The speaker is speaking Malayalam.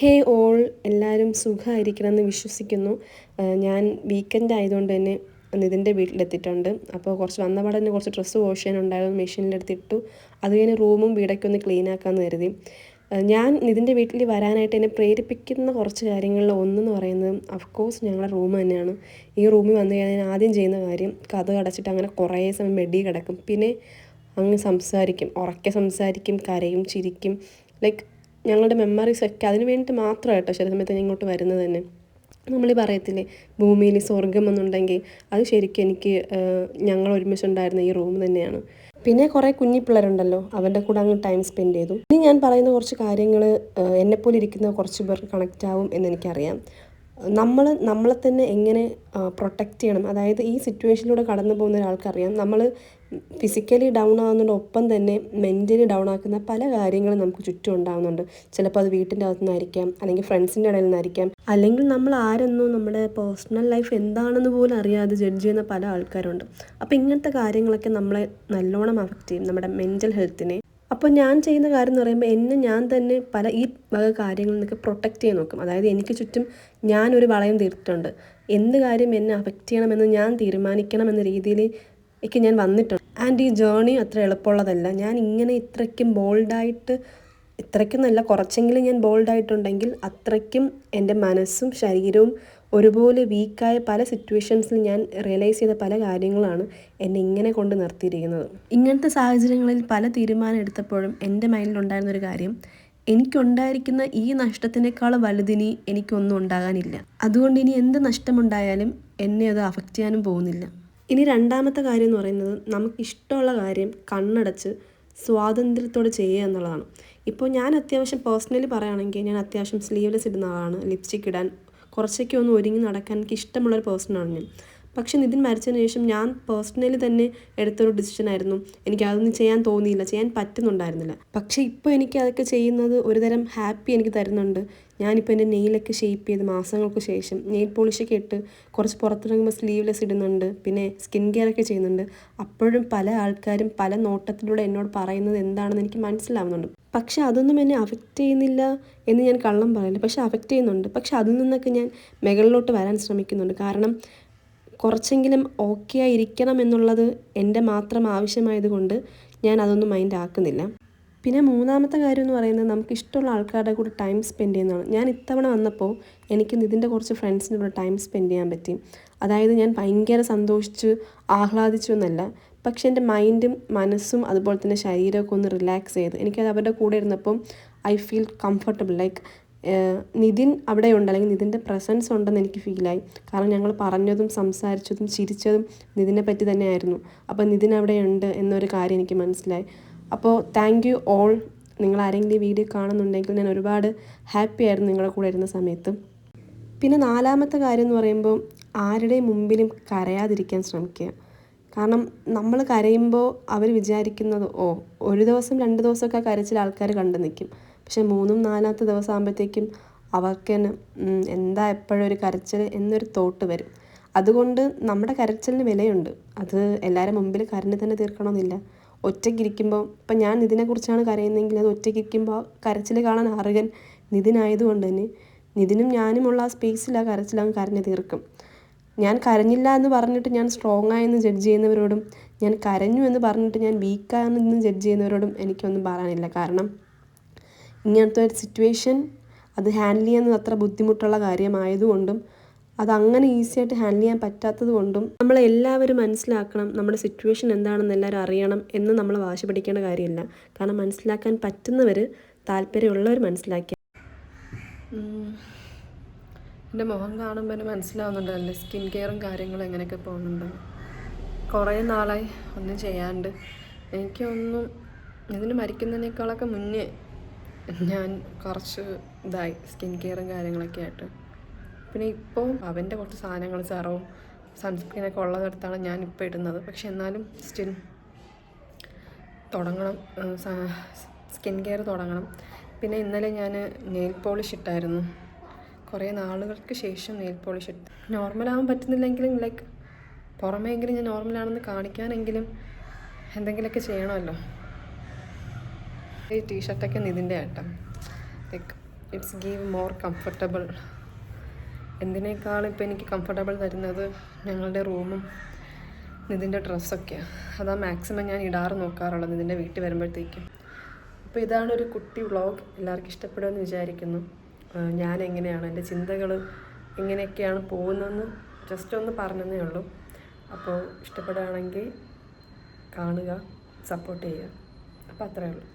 ഹേ ഓൾ എല്ലാവരും സുഖമായിരിക്കണമെന്ന് വിശ്വസിക്കുന്നു. ഞാൻ വീക്കെൻഡ് ആയതുകൊണ്ട് തന്നെ നിതിന്റെ വീട്ടിലെത്തിയിട്ടുണ്ട്. അപ്പോൾ കുറച്ച് വന്നപാടെ തന്നെ കുറച്ച് ഡ്രസ്സ് വാഷ് ചെയ്യാനുണ്ടായിരുന്നു മെഷീനിലെടുത്തിട്ടു അത് കഴിഞ്ഞ് റൂമും വീടൊക്കെ ഒന്ന് ക്ലീൻ ആക്കാമെന്ന് കരുതി. ഞാൻ നിതിന്റെ വീട്ടിൽ വരാനായിട്ട് എന്നെ പ്രേരിപ്പിക്കുന്ന കുറച്ച് കാര്യങ്ങളിൽ ഒന്നെന്ന് പറയുന്നത് അഫ്കോഴ്സ് ഞങ്ങളുടെ റൂം തന്നെയാണ്. ഈ റൂമിൽ വന്നു കഴിഞ്ഞാൽ ഞാൻ ആദ്യം ചെയ്യുന്ന കാര്യം കഥ അടച്ചിട്ട് അങ്ങനെ കുറേ സമയം ബെഡിൽ കിടക്കും. പിന്നെ അങ്ങ് സംസാരിക്കും ഉറക്കെ സംസാരിക്കും കരയും ചിരിക്കും. ലൈക്ക് ഞങ്ങളുടെ മെമ്മറീസ് ഒക്കെ അതിന് വേണ്ടിയിട്ട് മാത്രമായിട്ടോ ചില സമയത്ത് ഞാൻ ഇങ്ങോട്ട് വരുന്നത് തന്നെ. നമ്മൾ പറയത്തില്ലേ ഭൂമിയിൽ സ്വർഗം എന്നുണ്ടെങ്കിൽ അത് ശരിക്കും എനിക്ക് ഞങ്ങൾ ഒരുമിച്ചുണ്ടായിരുന്ന ഈ റൂം തന്നെയാണ്. പിന്നെ കുറേ കുഞ്ഞി പിള്ളേരുണ്ടല്ലോ അവരുടെ കൂടെ അങ്ങ് ടൈം സ്പെൻഡ് ചെയ്തു. ഇനി ഞാൻ പറയുന്ന കുറച്ച് കാര്യങ്ങൾ എന്നെപ്പോലെ ഇരിക്കുന്ന കുറച്ച് പേർക്ക് കണക്റ്റ് ആവും എന്ന് എനിക്കറിയാം. നമ്മൾ നമ്മളെ തന്നെ എങ്ങനെ പ്രൊട്ടക്റ്റ് ചെയ്യണം? അതായത് ഈ സിറ്റുവേഷനിലൂടെ കടന്നു പോകുന്ന ഒരാൾക്കറിയാം. നമ്മൾ ഫിസിക്കലി ഡൗൺ ആവുന്നതിനൊപ്പം തന്നെ മെന്റലി ഡൗൺ ആക്കുന്ന പല കാര്യങ്ങളും നമുക്ക് ചുറ്റും ഉണ്ടാകുന്നുണ്ട് ചിലപ്പോൾ അത് വീട്ടിന്റെ അകത്തു നിന്നായിരിക്കാം അല്ലെങ്കിൽ ഫ്രണ്ട്സിന്റെ ഇടയിൽ നിന്നായിരിക്കാം. അല്ലെങ്കിൽ നമ്മൾ ആരെന്നോ നമ്മുടെ പേഴ്സണൽ ലൈഫ് എന്താണെന്ന് പോലും അറിയാതെ ജഡ്ജ് ചെയ്യുന്ന പല ആൾക്കാരുണ്ട്. അപ്പോൾ ഇങ്ങനത്തെ കാര്യങ്ങളൊക്കെ നമ്മളെ നല്ലോണം അഫക്റ്റ് ചെയ്യും. നമ്മുടെ മെന്റൽ ഹെൽത്തിനെ അപ്പോൾ ഞാൻ ചെയ്യുന്ന കാര്യം എന്ന് പറയുമ്പോൾ എന്നെ ഞാൻ തന്നെ പല ഈ വക കാര്യങ്ങളിൽ നിന്നൊക്കെ പ്രൊട്ടക്റ്റ് ചെയ്യാൻ നോക്കും. അതായത് എനിക്ക് ചുറ്റും ഞാനൊരു വളയം തീർത്തിട്ടുണ്ട്. എന്ത് കാര്യം എന്നെ അഫക്റ്റ് ചെയ്യണമെന്ന് ഞാൻ തീരുമാനിക്കണം എന്ന രീതിയിൽ ഒക്കെ ഞാൻ വന്നിട്ടുണ്ട്. ആൻഡ് ഈ ജേണി അത്ര എളുപ്പമുള്ളതല്ല. ഞാൻ ഇങ്ങനെ ഇത്രയ്ക്കും ബോൾഡായിട്ട് ഇത്രയ്ക്കും നല്ല കുറച്ചെങ്കിലും ഞാൻ ബോൾഡായിട്ടുണ്ടെങ്കിൽ അത്രയ്ക്കും എന്റെ മനസ്സും ശരീരവും ഒരുപോലെ വീക്കായ പല സിറ്റുവേഷൻസിൽ ഞാൻ റിയലൈസ് ചെയ്ത പല കാര്യങ്ങളാണ് എന്നെ ഇങ്ങനെ കൊണ്ട് നിർത്തിയിരിക്കുന്നത്. ഇങ്ങനത്തെ സാഹചര്യങ്ങളിൽ പല തീരുമാനം എടുത്തപ്പോഴും എന്റെ മൈൻഡിലുണ്ടായിരുന്ന ഒരു കാര്യം എനിക്കുണ്ടായിരിക്കുന്ന ഈ നഷ്ടത്തിനേക്കാൾ വലുതിനി എനിക്കൊന്നും ഉണ്ടാകാനില്ല. അതുകൊണ്ട് ഇനി എന്ത് നഷ്ടമുണ്ടായാലും എന്നെ അത് അഫക്റ്റ് ചെയ്യാനും പോകുന്നില്ല. ഇനി രണ്ടാമത്തെ കാര്യം എന്ന് പറയുന്നത് നമുക്ക് ഇഷ്ടമുള്ള കാര്യം കണ്ണടച്ച് സ്വാതന്ത്ര്യത്തോടെ ചെയ്യുക എന്നുള്ളതാണ്. ഇപ്പോൾ ഞാൻ അത്യാവശ്യം പേഴ്സണലി പറയുകയാണെങ്കിൽ ഞാൻ അത്യാവശ്യം സ്ലീവ്ലെസ് ഇടുന്ന ആളാണ്. ലിപ്സ്റ്റിക് ഇടാൻ കുറച്ചൊക്കെ ഒന്ന് ഒരുങ്ങി നടക്കാൻ എനിക്ക് ഇഷ്ടമുള്ളൊരു പേഴ്സണാണ് ഞാൻ. പക്ഷെ നിതിൻ മരിച്ചതിന് ശേഷം ഞാൻ പേഴ്സണലി തന്നെ എടുത്തൊരു ഡിസിഷൻ ആയിരുന്നു. എനിക്ക് അതൊന്നും ചെയ്യാൻ തോന്നിയില്ല. ചെയ്യാൻ പറ്റുന്നുണ്ടായിരുന്നില്ല. പക്ഷേ ഇപ്പോൾ എനിക്ക് അതൊക്കെ ചെയ്യുന്നത് ഒരുതരം ഹാപ്പി എനിക്ക് തരുന്നുണ്ട്. ഞാനിപ്പോൾ എന്റെ നെയിലൊക്കെ ഷേപ്പ് ചെയ്ത് മാസങ്ങൾക്ക് ശേഷം നെയിൽ പോളിഷൊക്കെ ഇട്ട് കുറച്ച് പുറത്തിറങ്ങുമ്പോൾ സ്ലീവ്ലെസ് ഇടുന്നുണ്ട്. പിന്നെ സ്കിൻ കെയർ ഒക്കെ ചെയ്യുന്നുണ്ട്. അപ്പോഴും പല ആൾക്കാരും പല നോട്ടത്തിലൂടെ എന്നോട് പറയുന്നത് എന്താണെന്ന് എനിക്ക് മനസ്സിലാവുന്നുണ്ട്. പക്ഷെ അതൊന്നും എന്നെ അഫക്റ്റ് ചെയ്യുന്നില്ല എന്ന് ഞാൻ കള്ളം പറയില്ല. പക്ഷെ അഫക്റ്റ് ചെയ്യുന്നുണ്ട്. പക്ഷെ അതിൽ നിന്നൊക്കെ ഞാൻ മുകളിലോട്ട് വരാൻ ശ്രമിക്കുന്നുണ്ട്. കാരണം കുറച്ചെങ്കിലും ഓക്കെ ആയിരിക്കണം എന്നുള്ളത് എന്റെ മാത്രം ആവശ്യമായതുകൊണ്ട് ഞാൻ അതൊന്നും മൈൻഡ് ആക്കുന്നില്ല. പിന്നെ മൂന്നാമത്തെ കാര്യം എന്ന് പറയുന്നത് നമുക്ക് ഇഷ്ടമുള്ള ആൾക്കാരുടെ കൂടെ ടൈം സ്പെൻഡ് ചെയ്യുന്നതാണ്. ഞാൻ ഇത്തവണ വന്നപ്പോൾ എനിക്ക് ഇതിന്റെ കുറച്ച് ഫ്രണ്ട്സിന്റെ കൂടെ ടൈം സ്പെൻഡ് ചെയ്യാൻ പറ്റി. അതായത് ഞാൻ ഭയങ്കര സന്തോഷിച്ച് ആഹ്ലാദിച്ചു എന്നല്ല. പക്ഷെ എന്റെ മൈൻഡും മനസ്സും അതുപോലെ തന്നെ ശരീരമൊക്കെ ഒന്ന് റിലാക്സ് ചെയ്ത് എനിക്കത് അവരുടെ കൂടെ ഇരുന്നപ്പം I feel comfortable like Nitin അവിടെ ഉണ്ട് അല്ലെങ്കിൽ നിതിന്റെ പ്രസൻസ് ഉണ്ടെന്ന് എനിക്ക് ഫീലായി കാരണം ഞങ്ങൾ പറഞ്ഞതും സംസാരിച്ചതും ചിരിച്ചതും നിതിനെ പറ്റി തന്നെയായിരുന്നു. അപ്പോൾ നിതിൻ അവിടെ ഉണ്ട് എന്നൊരു കാര്യം എനിക്ക് മനസ്സിലായി. അപ്പോൾ താങ്ക് യു ഓൾ നിങ്ങൾ ആരെങ്കിലും ഈ വീഡിയോ കാണുന്നുണ്ടെങ്കിൽ ഞാൻ ഒരുപാട് ഹാപ്പി ആയിരുന്നു നിങ്ങളുടെ കൂടെ ഇരുന്ന സമയത്ത്. പിന്നെ നാലാമത്തെ കാര്യം എന്ന് പറയുമ്പോൾ ആരുടെയും മുമ്പിലും കരയാതിരിക്കാൻ ശ്രമിക്കുക. കാരണം നമ്മൾ കരയുമ്പോൾ അവർ വിചാരിക്കുന്നത് ഓ ഒരു ദിവസം രണ്ട് ദിവസമൊക്കെ കരച്ചിൽ ആൾക്കാർ കണ്ടു നിൽക്കും. പക്ഷെ മൂന്നും നാലാമത്തെ ദിവസം ആകുമ്പോഴത്തേക്കും അവർക്ക് തന്നെ എന്താ എപ്പോഴും ഒരു കരച്ചിൽ എന്നൊരു തോട്ട് വരും. അതുകൊണ്ട് നമ്മുടെ കരച്ചിലിന് വിലയുണ്ട്. അത് എല്ലാവരും മുമ്പിൽ കരഞ്ഞ് തന്നെ തീർക്കണമെന്നില്ല. ഒറ്റയ്ക്കിരിക്കുമ്പോൾ ഇപ്പം ഞാൻ ഇതിനെക്കുറിച്ചാണ് കരയുന്നതെങ്കിൽ അത് ഒറ്റയ്ക്കിരിക്കുമ്പോൾ കരച്ചിൽ കാണാൻ അർഹൻ നിതിനായതുകൊണ്ട് തന്നെ നിതിനും ഉള്ള ആ സ്പേസിൽ ആ കരച്ചിൽ അങ്ങ് കരഞ്ഞ് തീർക്കും. ഞാൻ കരഞ്ഞില്ല എന്ന് പറഞ്ഞിട്ട് ഞാൻ സ്ട്രോങ് ആയെന്ന് ജഡ്ജ് ചെയ്യുന്നവരോടും ഞാൻ കരഞ്ഞു എന്ന് പറഞ്ഞിട്ട് ഞാൻ വീക്കാണെന്ന് ജഡ്ജ് ചെയ്യുന്നവരോടും എനിക്കൊന്നും പറയാനില്ല. കാരണം ഇങ്ങനത്തെ ഒരു സിറ്റുവേഷൻ അത് ഹാൻഡിൽ ചെയ്യുന്നത് അത്ര ബുദ്ധിമുട്ടുള്ള കാര്യമായതുകൊണ്ടും അത് അങ്ങനെ ഈസി ആയിട്ട് ഹാൻഡിൽ ചെയ്യാൻ പറ്റാത്തത് കൊണ്ടും നമ്മൾ എല്ലാവരും മനസ്സിലാക്കണം നമ്മുടെ സിറ്റുവേഷൻ എന്താണെന്ന് എല്ലാവരും അറിയണം എന്ന് നമ്മൾ വാശിപിടിക്കേണ്ട കാര്യമില്ല. കാരണം മനസ്സിലാക്കാൻ പറ്റുന്നവർ താല്പര്യമുള്ളവർ മനസ്സിലാക്കിയ എന്റെ മുഖം കാണുമ്പോൾ തന്നെ മനസ്സിലാവുന്നുണ്ടല്ലേ സ്കിൻ കെയറും കാര്യങ്ങളും എങ്ങനെയൊക്കെ പോകുന്നുണ്ട്. കുറേ നാളായി ഒന്നും ചെയ്യാണ്ട്. എനിക്കൊന്നും ഇതിന് മരിക്കുന്നതിനേക്കാളൊക്കെ മുന്നേ ഞാൻ കുറച്ച് ഇതായി സ്കിൻ കെയറും കാര്യങ്ങളൊക്കെ ആയിട്ട്. പിന്നെ ഇപ്പോൾ അവന്റെ കുറച്ച് സാധനങ്ങൾ സെറവും സൺസ്ക്രീനൊക്കെ ഉള്ളതെടുത്താണ് ഞാൻ ഇപ്പോൾ ഇടുന്നത്. പക്ഷെ എന്നാലും സ്റ്റിൽ തുടങ്ങണം. സ്കിൻ കെയർ തുടങ്ങണം. പിന്നെ ഇന്നലെ ഞാൻ നെയിൽ പോളിഷ് ഇട്ടായിരുന്നു. കുറേ നാളുകൾക്ക് ശേഷം നെയിൽ പോളിഷ് ഇട്ട്. നോർമലാവാൻ പറ്റുന്നില്ലെങ്കിലും ലൈക്ക് പുറമേങ്കിലും ഞാൻ നോർമലാണെന്ന് കാണിക്കാനെങ്കിലും എന്തെങ്കിലുമൊക്കെ ചെയ്യണമല്ലോ. ഈ ടീഷർട്ടൊക്കെ നിതിന്റെ ആട്ടോ. Like it's give more comfortable എന്തിനേക്കാളും ഇപ്പോൾ എനിക്ക് കംഫർട്ടബിൾ തരുന്നത് ഞങ്ങളുടെ റൂമും നിതിന്റെ ഡ്രസ്സൊക്കെയാണ് അതാ മാക്സിമം ഞാൻ ഇടാറ് നോക്കാറുള്ളത് നിതിന്റെ വീട്ടിൽ വരുമ്പോഴത്തേക്കും. അപ്പോൾ ഇതാണ് ഒരു കുട്ടി വ്ളോഗ് എല്ലാവർക്കും ഇഷ്ടപ്പെടുമെന്ന് വിചാരിക്കുന്നു. ഞാൻ എങ്ങനെയാണ് എന്റെ ചിന്തകൾ എങ്ങനെയൊക്കെയാണ് പോകുന്നതെന്ന് ജസ്റ്റ് ഒന്ന് പറഞ്ഞതേ ഉള്ളൂ. അപ്പോൾ ഇഷ്ടപ്പെടുകയാണെങ്കിൽ കാണുക സപ്പോർട്ട് ചെയ്യുക. അപ്പോൾ അത്രയേ ഉള്ളൂ.